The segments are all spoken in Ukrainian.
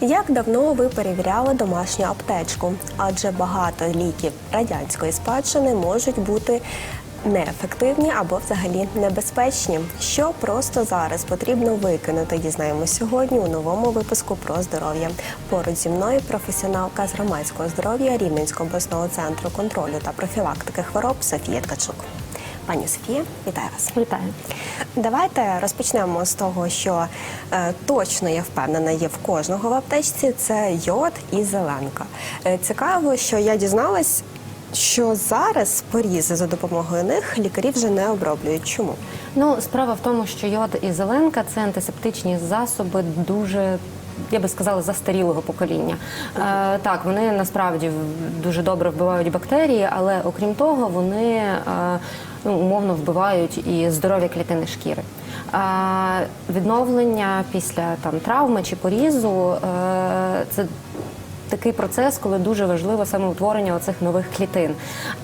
Як давно ви перевіряли домашню аптечку? Адже багато ліків радянської спадщини можуть бути неефективні або взагалі небезпечні. Що просто зараз потрібно викинути, дізнаємось сьогодні у новому випуску про здоров'я. Поруч зі мною професіоналка з громадського здоров'я Рівненського обласного центру контролю та профілактики хвороб Софія Ткачук. Пані Софія, вітаю вас. Вітаю. Давайте розпочнемо з того, що е, точно я впевнена є в кожного в аптечці. Це йод і зеленка. Е, цікаво, що я дізналась, що зараз порізи за допомогою них лікарі вже не оброблюють. Чому? Ну, справа в тому, що йод і зеленка це антисептичні засоби дуже. Я би сказала, застарілого покоління. Е, так, вони насправді дуже добре вбивають бактерії, але окрім того, вони е, ну, умовно вбивають і здорові клітини шкіри. Е, відновлення після там травми чи порізу е, це такий процес, коли дуже важливо саме утворення оцих нових клітин.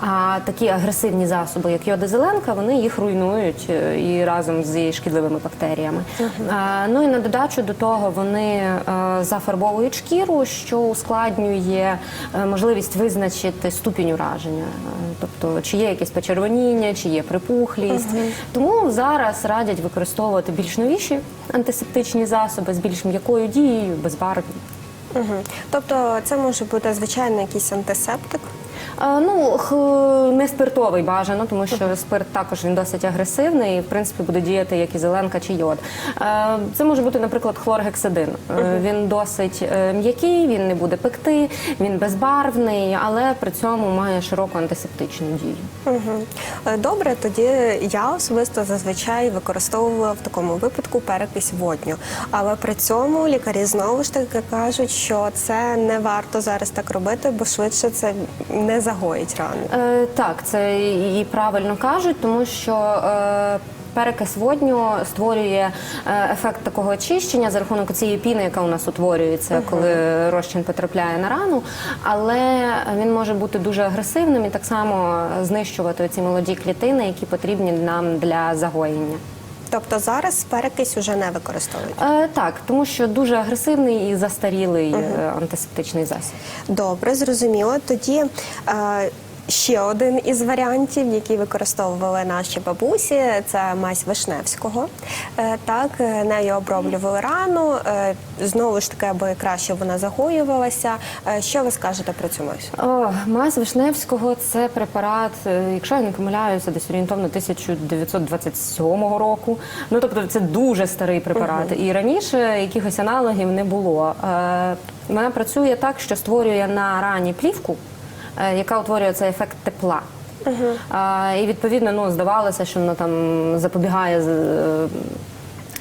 А такі агресивні засоби, як йодозеленка, вони їх руйнують е, і разом зі шкідливими бактеріями. А, ну і на додачу до того вони е, зафарбовують шкіру, що ускладнює е, можливість визначити ступінь ураження, Е, тобто чи є якесь почервоніння, чи є припухлість. Тому зараз радять використовувати більш новіші антисептичні засоби з більш м'якою дією, безбарвні. Угу. Тобто, це може бути звичайно якийсь антисептик. Е, Ну, не спиртовий бажано, тому що спирт також він досить агресивний і, в принципі, буде діяти як і зеленка чи йод. Е, Це може бути, наприклад, хлоргексидин. Е, Він досить м'який, він не буде пекти, він безбарвний, але при цьому має широку антисептичну дію. Добре, тоді я особисто зазвичай використовувала в такому випадку перекись водню. Але при цьому лікарі знову ж таки кажуть, що це не варто зараз так робити, бо швидше це не загоїть рану. Е, так, це і правильно кажуть, тому що. Е, Перекис водню створює е, ефект такого очищення за рахунок цієї піни, яка у нас утворюється, коли розчин потрапляє на рану. Але він може бути дуже агресивним і так само знищувати ці молоді клітини, які потрібні нам для загоєння. Тобто зараз перекись уже не використовують. Е, так, тому що дуже агресивний і застарілий угу. антисептичний засіб. Добре, зрозуміло. Тоді е, ще один із варіантів, який використовували наші бабусі, це мазь Вишневського. Е, так, е, нею оброблювали рану. Е, знову ж таки, аби краще вона загоювалася. Що ви скажете про цю мазь? О, мазь Вишневського це препарат, якщо я не помиляюся, десь орієнтовно 1927 року. Ну тобто це дуже старий препарат. І раніше якихось аналогів не було. Вона працює так, що створює на рані плівку, яка утворює цей ефект тепла. А, І відповідно ну, здавалося, що воно там запобігає е,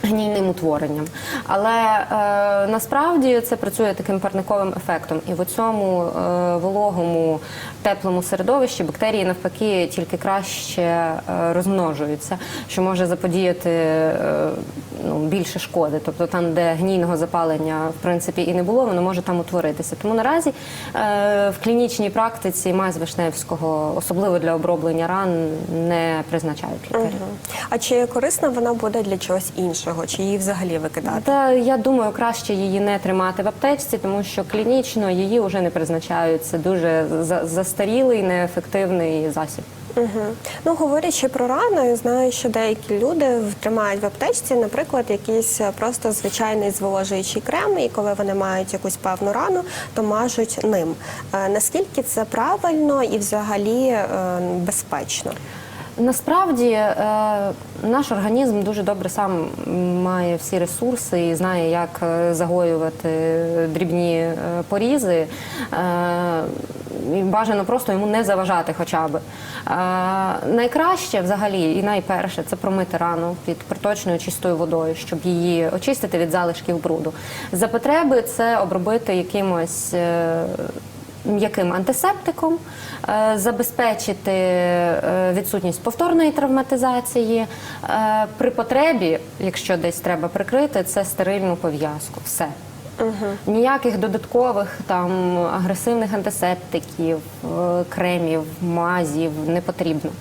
гнійним утворенням. Але е, насправді це працює таким парниковим ефектом. І в цьому е, вологому теплому середовищі бактерії навпаки тільки краще е, розмножуються, що може заподіяти е, ну, більше шкоди. Тобто там, де гнійного запалення в принципі і не було, воно може там утворитися. Тому наразі е, в клінічній практиці мазь Вишневського, особливо для оброблення ран, не призначають лікарі. А чи корисна вона буде для чогось іншого, чи її взагалі викидати? Та я думаю, краще її не тримати в аптечці, тому що клінічно її вже не призначають. Це дуже за- застарілий, неефективний засіб. Угу. Ну, говорячи про рану, я знаю, що деякі люди тримають в аптечці, наприклад, якийсь е, просто звичайний зволожуючий крем, і коли вони мають якусь певну рану, то мажуть ним. Е, наскільки це правильно і взагалі е, безпечно? Насправді е, наш організм дуже добре сам має всі ресурси і знає, як е, загоювати дрібні е, порізи. Бажано просто йому не заважати хоча б. Найкраще взагалі і найперше це промити рану під проточною чистою водою, щоб її очистити від залишків бруду. За потреби це обробити якимось. М'яким антисептиком, е, забезпечити е, відсутність повторної травматизації. Е, При потребі, якщо десь треба прикрити, це стерильну пов'язку. Все. Ніяких додаткових там агресивних антисептиків, кремів, мазів не потрібно.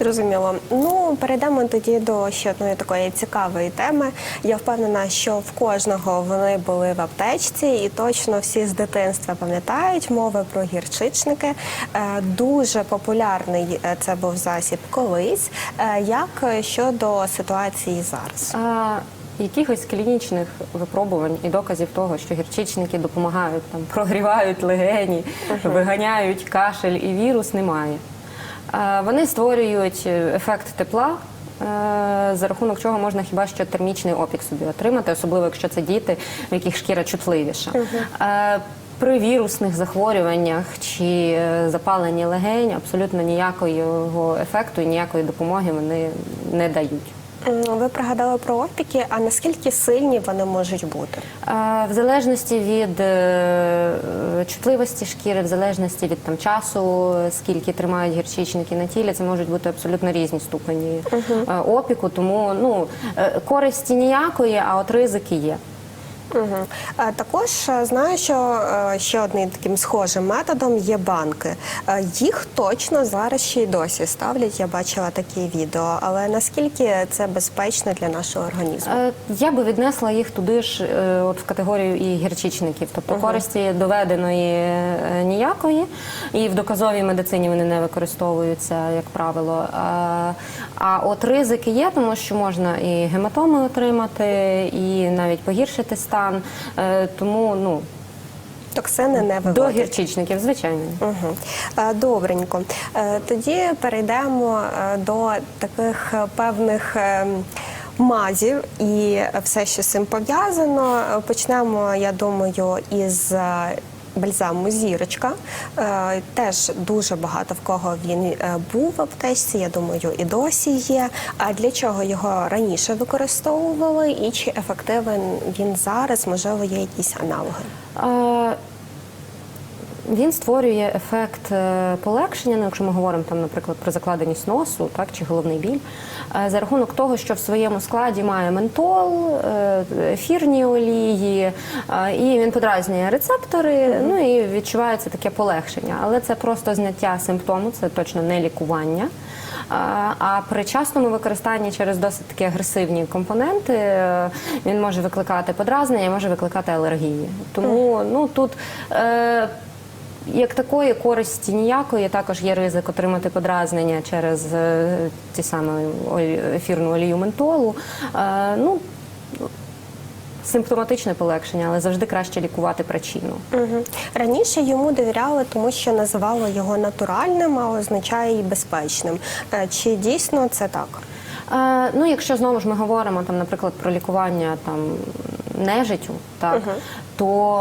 Зрозуміло. Ну перейдемо тоді до ще одної такої цікавої теми. Я впевнена, що в кожного вони були в аптечці, і точно всі з дитинства пам'ятають мови про гірчичники. Е, Дуже популярний е, це був засіб колись. Е, Як щодо ситуації зараз? А, якихось клінічних випробувань і доказів того, що гірчичники допомагають там, прогрівають легені, виганяють кашель і вірус, немає. А, вони створюють е, ефект тепла. е, За рахунок чого можна хіба що термічний опік собі отримати, особливо якщо це діти, в яких шкіра чутливіша. Е, При вірусних захворюваннях чи е, запаленні легень абсолютно ніякого ефекту і ніякої допомоги вони не дають. Ви пригадали про опіки, а наскільки сильні вони можуть бути? Е, В залежності від е, чутливості шкіри, в залежності від там часу, скільки тримають гірчичники на тілі, це можуть бути абсолютно різні ступені угу. опіку. Тому ну користі ніякої, а от ризики є. Угу. Також е, знаю, що е, ще одним таким схожим методом є банки. Їх точно зараз ще й досі ставлять. Я бачила такі відео. Але наскільки це безпечно для нашого організму? Я би віднесла їх туди ж, от в категорію і гірчичників, тобто користі доведеної ніякої, і в доказовій медицині вони не використовуються, як правило. А от ризики є, тому що можна і гематоми отримати, і навіть погіршити стан. Е, Тому ну Токсини не до виводять. гірчичників, звичайно. Угу. Добренько. Е, Тоді перейдемо до таких певних мазів і все, що з цим пов'язано. Почнемо, я думаю, із. Е, Бальзаму зірочка Е, теж дуже багато в кого він е, був в аптечці. Я думаю, і досі є. А для чого його раніше використовували, і чи ефективен він зараз? Можливо, є якісь аналоги? Він створює ефект е, полегшення, ну, якщо ми говоримо там, наприклад, про закладеність носу, так чи головний біль, е, за рахунок того, що в своєму складі має ментол, е, ефірні олії, і він подразнює рецептори, ну і відчувається таке полегшення. Але це просто зняття симптому, це точно не лікування. А, при частому використанні через досить такі агресивні компоненти він може викликати подразнення, може викликати алергії. Тому ну тут. Е, як такої користі ніякої, також є ризик отримати подразнення через е, ті саме ефірну олію ментолу. Е, ну, симптоматичне полегшення, але завжди краще лікувати причину. Угу. Раніше йому довіряли, тому що називали його натуральним, а означає і безпечним. Е, Чи дійсно це так? Е, ну, якщо знову ж ми говоримо там, наприклад, про лікування там нежиттю, так то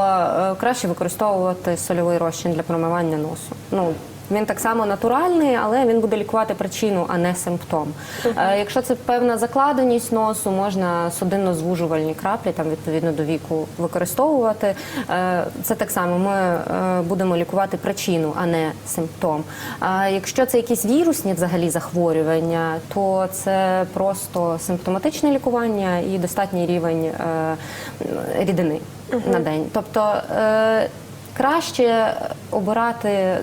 е, краще використовувати сольовий розчин для промивання носу. Ну він так само натуральний, але він буде лікувати причину, а не симптом. Е, якщо це певна закладеність носу, можна судинно-звужувальні краплі, там відповідно до віку використовувати. Е, це так само. Ми будемо лікувати причину, а не симптом. А якщо це якісь вірусні взагалі захворювання, то це просто симптоматичне лікування і достатній рівень рідини на день. Тобто е, краще обирати.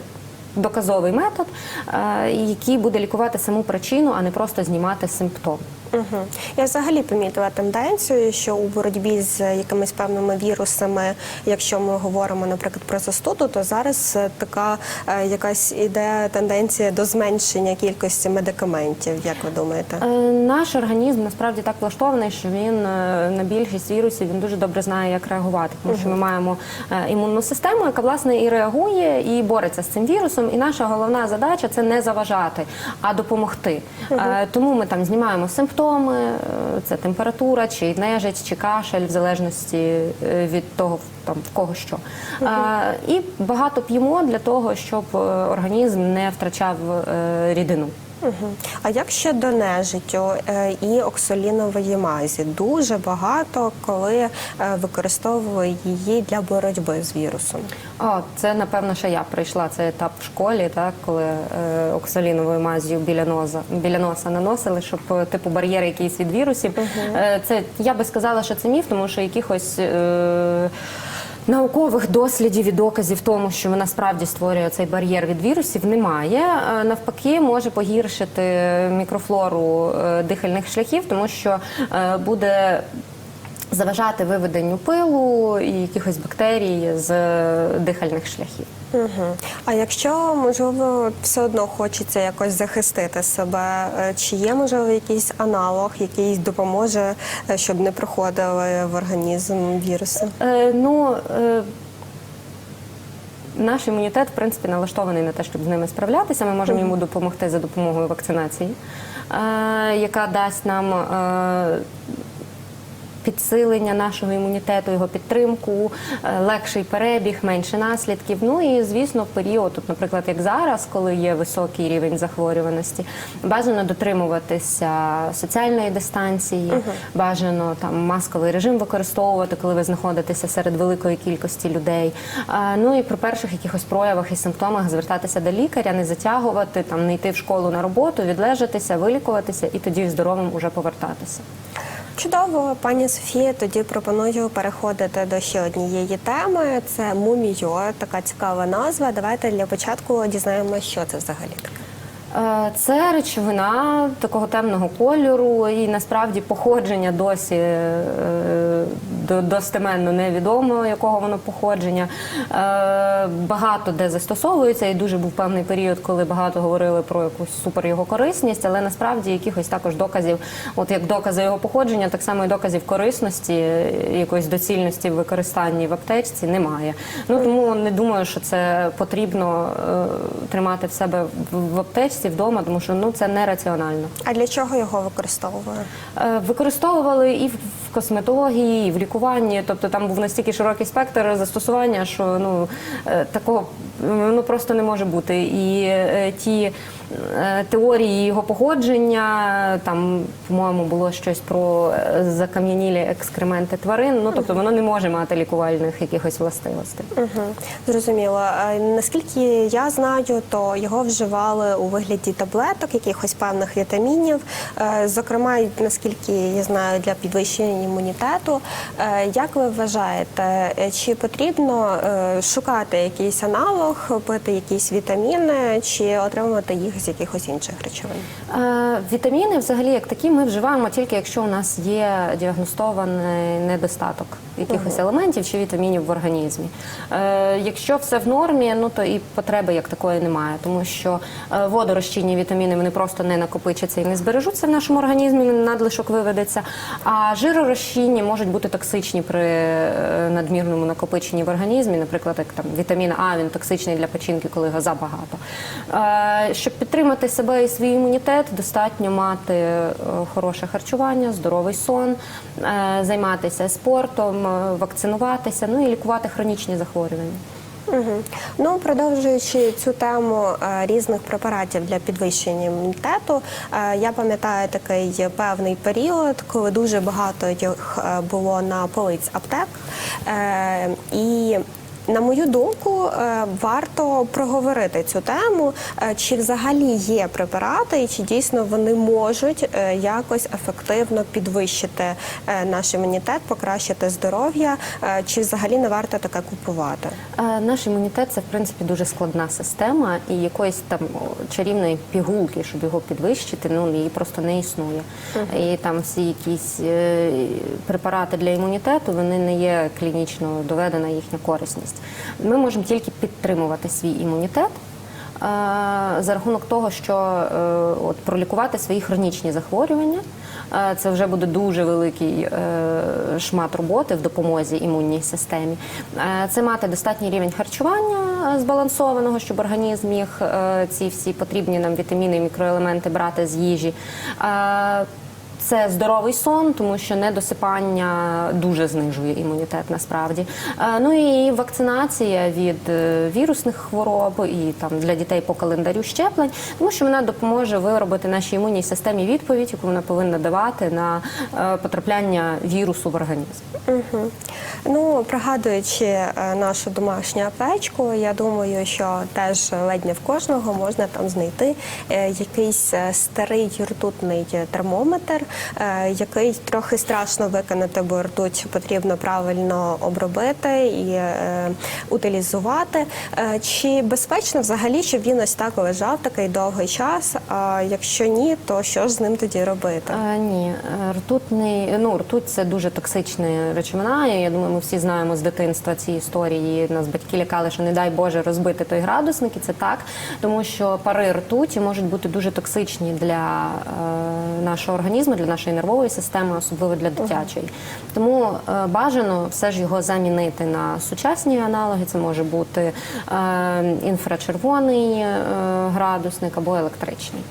Доказовий метод, е, який буде лікувати саму причину, а не просто знімати симптом. Угу. Я взагалі помітила тенденцію, що у боротьбі з якимись певними вірусами, якщо ми говоримо, наприклад, про застуду, то зараз е, така е, якась іде тенденція до зменшення кількості медикаментів. Як ви думаєте? Е, Наш організм насправді так влаштований, що він е, на більшість вірусів він дуже добре знає, як реагувати, тому що ми маємо е, імунну систему, яка власне і реагує, і бореться з цим вірусом. І наша головна задача це не заважати, а допомогти. Е, Тому ми там знімаємо симптоми, е, це температура, чи нежить, чи кашель, в залежності е, від того, там в кого що. Е, І багато п'ємо для того, щоб організм не втрачав рідину. А як щодо нежиттю е, і оксолінової мазі? Дуже багато коли е, використовує її для боротьби з вірусом. О, це напевно, що я прийшла цей етап в школі, так коли е, оксаліновою маз'ю біля носа біля носа наносили, щоб типу бар'єр якийсь від вірусів. Е, це я би сказала, що це міф, тому що якихось. Е, Наукових дослідів і доказів тому, що вона справді створює цей бар'єр від вірусів, немає. Е, Навпаки, може погіршити мікрофлору е, дихальних шляхів, тому що е, буде заважати виведенню пилу і якихось бактерій з дихальних шляхів. Угу. А якщо можливо все одно хочеться якось захистити себе, е, чи є можливо якийсь аналог, який допоможе, е, щоб не проходили в організм віруси? Е, ну, е, наш імунітет, в принципі, налаштований на те, щоб з ними справлятися. Ми можемо йому допомогти за допомогою вакцинації, е, яка дасть нам. Е, Підсилення нашого імунітету, його підтримку, е, легший перебіг, менше наслідків. Ну і звісно, в період, от, наприклад, як зараз, коли є високий рівень захворюваності, бажано дотримуватися соціальної дистанції, бажано там масковий режим використовувати, коли ви знаходитеся серед великої кількості людей. Ну і при перших якихось проявах і симптомах звертатися до лікаря, не затягувати, там не йти в школу на роботу, відлежатися, вилікуватися і тоді здоровим уже повертатися. Чудово, пані Софія. Тоді пропоную переходити до ще однієї теми. Це мумійо, така цікава назва. Давайте для початку дізнаємося, що це взагалі таке. Е, Це речовина такого темного кольору, і насправді походження досі е, достеменно невідомо, якого воно походження. Е, Багато де застосовується, і дуже був певний період, коли багато говорили про якусь супер його корисність, але насправді якихось також доказів, от як докази його походження, так само і доказів корисності, е, якоїсь доцільності в використанні в аптечці немає. Ну тому не думаю, що це потрібно е, тримати в себе в- аптечці вдома, тому що ну це нераціонально. А для чого його використовує? Е, Використовували і в косметології, і в лікуванні, тобто там був настільки широкий спектр застосування, що ну е, такого ну просто не може бути. І е, ті е, теорії його походження, там, по-моєму, було щось про е, закам'янілі екскременти тварин. Ну тобто воно не може мати лікувальних якихось властивостей. Угу. Зрозуміло. Наскільки я знаю, то його вживали у вигляді таблеток, якихось певних вітамінів. Зокрема, наскільки я знаю, для підвищення імунітету. Як ви вважаєте, чи потрібно шукати якийсь аналог, пити якісь вітаміни, чи отримувати їх з якихось інших речовин? Е, Вітаміни, взагалі, як такі, ми вживаємо тільки якщо у нас є діагностований недостаток якихось елементів чи вітамінів в організмі. Е, Якщо все в нормі, ну то і потреби як такої немає, тому що е, водорозчинні вітаміни вони просто не накопичаться і не збережуться в нашому організмі, надлишок виведеться. А жиророзчинні можуть бути токсичні при е, надмірному накопиченні в організмі, наприклад, як там вітамін А, він токсичний для печінки, коли його забагато. Е, Щоб підтримати себе і свій імунітет, достатньо мати е, хороше харчування, здоровий сон, е, займатися спортом, вакцинуватися, ну і лікувати хронічні захворювання. Угу. Ну, продовжуючи цю тему е, різних препаратів для підвищення імунітету, е, я пам'ятаю такий певний період, коли дуже багато їх е, було на полиць аптек. Е, і на мою думку, е, варто проговорити цю тему, е, чи взагалі є препарати, і чи дійсно вони можуть е, якось ефективно підвищити наш імунітет, покращити здоров'я, чи взагалі не варто таке купувати? Наш імунітет це в принципі дуже складна система, і якоїсь там чарівної пігулки, щоб його підвищити, ну її просто не існує. І там всі якісь препарати для імунітету вони не є клінічно доведена їхня корисність. Ми можемо тільки підтримувати свій імунітет. е, За рахунок того, що е, от пролікувати свої хронічні захворювання, е, це вже буде дуже великий шмат роботи в допомозі імунній системі. Це мати достатній рівень харчування збалансованого, щоб організм міг ці всі потрібні нам вітаміни і мікроелементи брати з їжі. Це здоровий сон, тому що недосипання дуже знижує імунітет насправді. Е, Ну і вакцинація від е, вірусних хвороб і там для дітей по календарю щеплень, тому що вона допоможе виробити нашій імунній системі відповідь, яку вона повинна давати на е, потрапляння вірусу в організм. Угу. Ну, пригадуючи нашу домашню аптечку, я думаю, що теж ледь не в кожного можна там знайти якийсь старий ртутний термометр, який трохи страшно виконати, бо ртуть потрібно правильно обробити і е, утилізувати. Е, Чи безпечно взагалі, щоб він ось так лежав такий довгий час? А якщо ні, то що ж з ним тоді робити? Е, ні, е, ртутний, ну ртуть це дуже токсична речовина. Я думаю, ми всі знаємо з дитинства ці історії. Нас батьки лякали, що не дай Боже розбити той градусник, і це так, тому що пари ртуті можуть бути дуже токсичні для е, нашого організму, нашої нервової системи, особливо для дитячої. Тому е, бажано все ж його замінити на сучасні аналоги. Це може бути е, інфрачервоний е, градусник або електричний.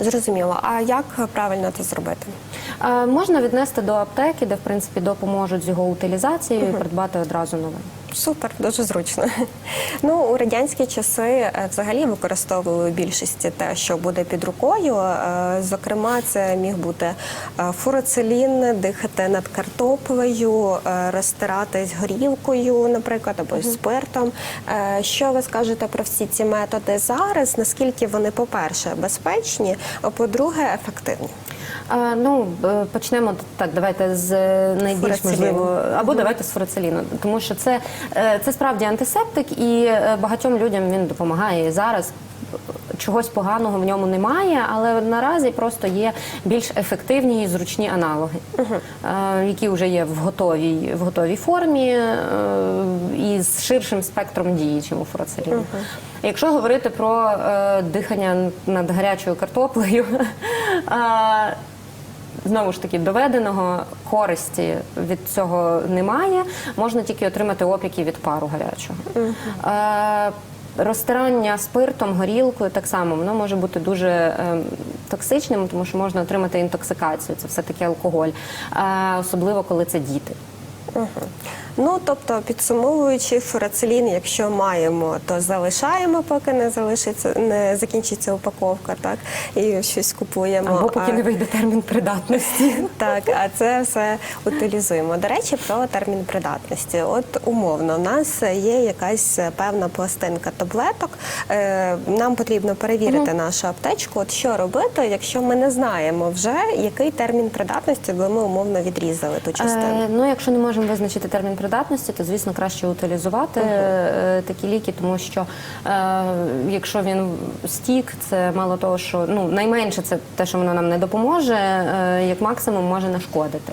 Зрозуміло. А як правильно це зробити? Е, Можна віднести до аптеки, де в принципі допоможуть з його утилізацією і придбати одразу нове. Супер, дуже зручно. Ну у радянські часи е, взагалі використовували в більшості те, що буде під рукою. Е, Зокрема, це міг бути е, фуроцилін, дихати над картоплею, розтиратись горілкою, наприклад, або спиртом. Е, Що ви скажете про всі ці методи зараз? Наскільки вони, по-перше, безпечні, а по-друге, ефективні? Ну е, почнемо так. Давайте з е, найбільш можливо, або давайте з фурациліну, тому що це, е, це справді антисептик, і багатьом людям він допомагає і зараз. Чогось поганого в ньому немає, але наразі просто є більш ефективні і зручні аналоги, е, які вже є в готовій, в готовій формі і з ширшим спектром дії, чим у фурациліну. Якщо говорити про дихання над гарячою картоплею, Знову ж таки, доведеного користі від цього немає. Можна тільки отримати опіки від пару гарячого. Е, Розтирання спиртом, горілкою так само воно може бути дуже е, токсичним, тому що можна отримати інтоксикацію. Це все таки алкоголь, е, особливо коли це діти. Ну тобто, підсумовуючи фурацилін, якщо маємо, то залишаємо, поки не залишиться, не закінчиться упаковка, так і щось купуємо. Або поки А- не вийде термін придатності. Так, а це все утилізуємо. До речі, про термін придатності. От умовно, у нас є якась певна пластинка таблеток. Е, Нам потрібно перевірити нашу аптечку. От що робити, якщо ми не знаємо вже який термін придатності, бо ми умовно відрізали ту частину. Е, ну, якщо не можемо визначити термін придатності, то звісно краще утилізувати е, такі ліки, тому що е, якщо він стік, це мало того, що ну найменше це те, що воно нам не допоможе, е, як максимум може нашкодити.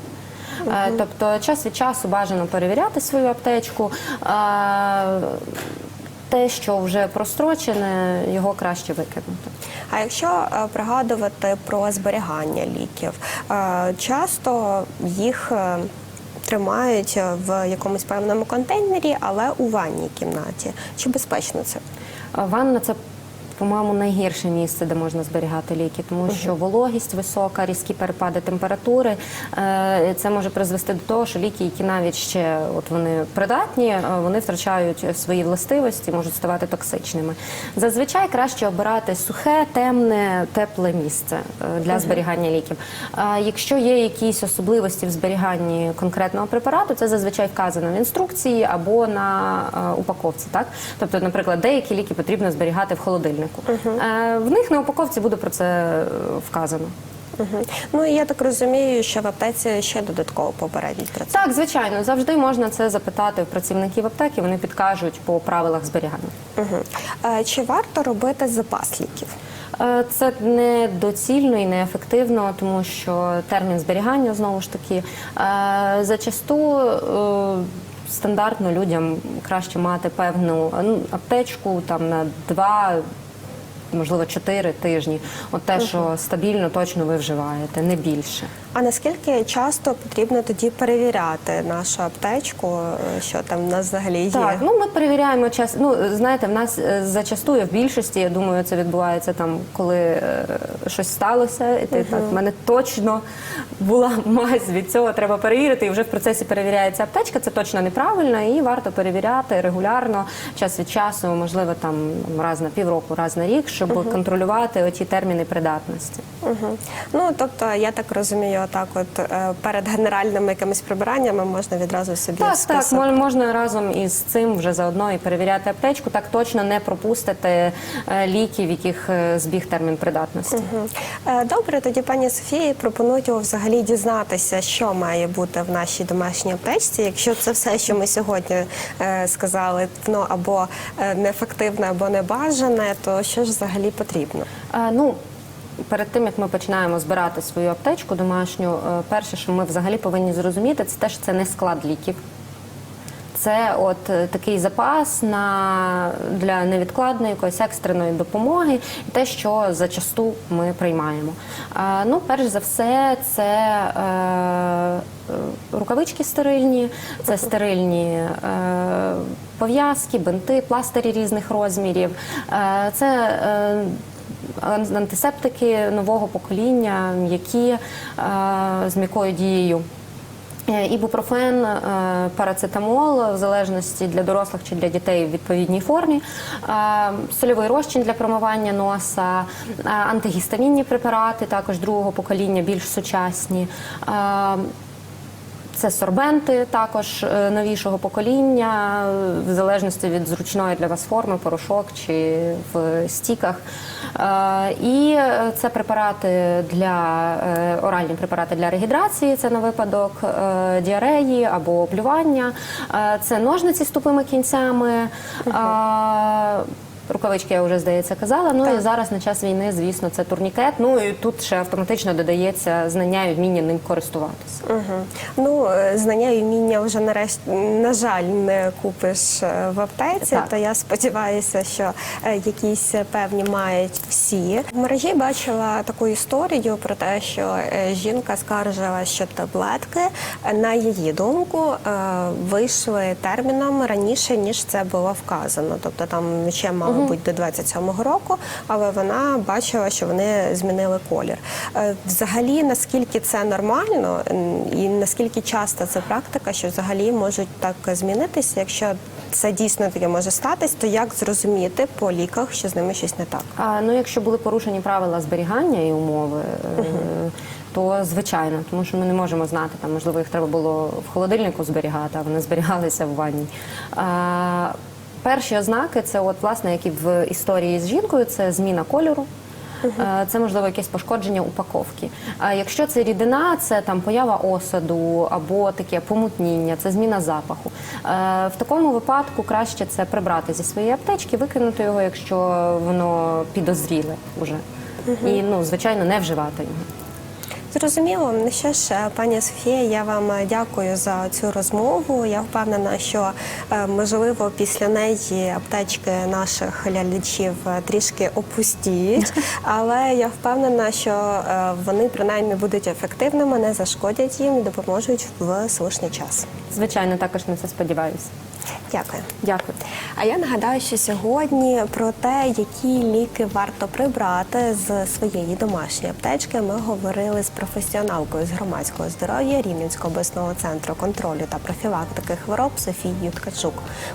Е, Тобто час від часу бажано перевіряти свою аптечку. Те, що вже прострочене, його краще викинути. А якщо пригадувати про зберігання ліків, часто їх тримають в якомусь певному контейнері, але у ванній кімнаті. Чи безпечно це? Ванна це. По-моєму, найгірше місце, де можна зберігати ліки, тому що вологість висока, різкі перепади температури. Е, Це може призвести до того, що ліки, які навіть ще от вони придатні, е, вони втрачають свої властивості, можуть ставати токсичними. Зазвичай краще обирати сухе, темне, тепле місце е, для зберігання ліків. А Якщо є якісь особливості в зберіганні конкретного препарату, це зазвичай вказано в інструкції або на упаковці. Так, тобто, наприклад, деякі ліки потрібно зберігати в холодильнику. Е, В них на упаковці буде про це е, вказано. Угу. Ну і я так розумію, що в аптеці ще додатково попередній процес. Так, звичайно, завжди можна це запитати у працівників аптеки. Вони підкажуть по правилах зберігання. Угу. Чи варто робити запас ліків? Е, Це не доцільно і неефективно, тому що термін зберігання знову ж таки зачасту. Стандартно людям краще мати певну ну, аптечку там на можливо 4 тижні. От те, що стабільно точно ви вживаєте, не більше. А наскільки часто потрібно тоді перевіряти нашу аптечку, що там в нас взагалі є? Так, ну ми перевіряємо час. Ну знаєте, в нас е, зачастую в більшості, я думаю, це відбувається там, коли е, щось сталося, і ти так, в мене точно була мазь від цього, треба перевірити. І вже в процесі перевіряється аптечка. Це точно неправильно, і варто перевіряти регулярно, час від часу, можливо, там раз на півроку, раз на рік, щоб контролювати оті терміни придатності. Угу. Ну тобто, я так розумію, так от е, перед генеральними якимись прибираннями можна відразу собі Так, список. так, мож- можна разом із цим вже заодно і перевіряти аптечку. Так точно не пропустити е, ліки, в яких е, збіг термін придатності. Е, Добре, тоді пані Софії пропоную взагалі дізнатися, що має бути в нашій домашній аптечці. Якщо це все, що ми сьогодні сказали, ну або неефективне, або небажане, то що ж взагалі потрібно? А, Ну, перед тим як ми починаємо збирати свою аптечку домашню, е, перше, що ми взагалі повинні зрозуміти, це те, що це не склад ліків. Це от е, такий запас на для невідкладної якоїсь екстреної допомоги, і те, що зачасту ми приймаємо. А, ну, перш за все, це е, е, рукавички стерильні, це стерильні е, пов'язки, бинти, пластирі різних розмірів. Е, це е, антисептики нового покоління, які е, з м'якою дією. Е, Ібупрофен, е, парацетамол, в залежності для дорослих чи для дітей в відповідній формі, е, сольовий розчин для промивання носа, антигістамінні препарати, також другого покоління, більш сучасні. Це сорбенти також е, новішого покоління, в залежності від зручної для вас форми, порошок чи в стіках. Е, І е, це препарати для оральні препарати для регідрації, це на випадок діареї або облювання. Е, Це ножниці з тупими кінцями. Е, Рукавички я вже здається казала. Ну і зараз на час війни, звісно, це турнікет. Ну і тут ще автоматично додається знання і вміння ним користуватися. Угу. Ну, е, знання і вміння вже нарешті, на жаль, не купиш е, в аптеці, Так. то я сподіваюся, що е, якісь певні мають всі. В мережі бачила таку історію про те, що е, жінка скаржила, що таблетки, на її думку, е, вийшли терміном раніше, ніж це було вказано. Тобто там ще мало бути до 27-го року, але вона бачила, що вони змінили колір. Е, Взагалі, наскільки це нормально, і наскільки часто це практика, що взагалі можуть так змінитися, якщо це дійсно таке може статись, то як зрозуміти по ліках, що з ними щось не так? А, ну, якщо були порушені правила зберігання і умови, е, то звичайно, тому що ми не можемо знати, там можливо їх треба було в холодильнику зберігати, а вони зберігалися в ванні. А, перші ознаки це, от, власне, як і в історії з жінкою, це зміна кольору. Е, Це можливо якесь пошкодження упаковки. А якщо це рідина, це там поява осаду або таке помутніння, це зміна запаху. Е, В такому випадку краще це прибрати зі своєї аптечки, викинути його, якщо воно підозріле вже. І ну, звичайно, не вживати його. Зрозуміло. Ну що ж, е, пані Софія, я вам е, дякую за цю розмову. Я впевнена, що е, можливо після неї аптечки наших глядачів е, трішки опустіють, але я впевнена, що вони принаймні будуть ефективними, не зашкодять їм і допоможуть в слушний час. Звичайно, також на це сподіваюся. Дякую. Дякую. А я нагадаю, що сьогодні про те, які ліки варто прибрати з своєї домашньої аптечки, ми говорили з професіоналкою з громадського здоров'я Рівненського обласного центру контролю та профілактики хвороб Софією Ткачук.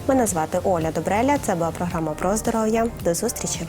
Мене звати Оля Добреля. Це була програма про здоров'я. До зустрічі.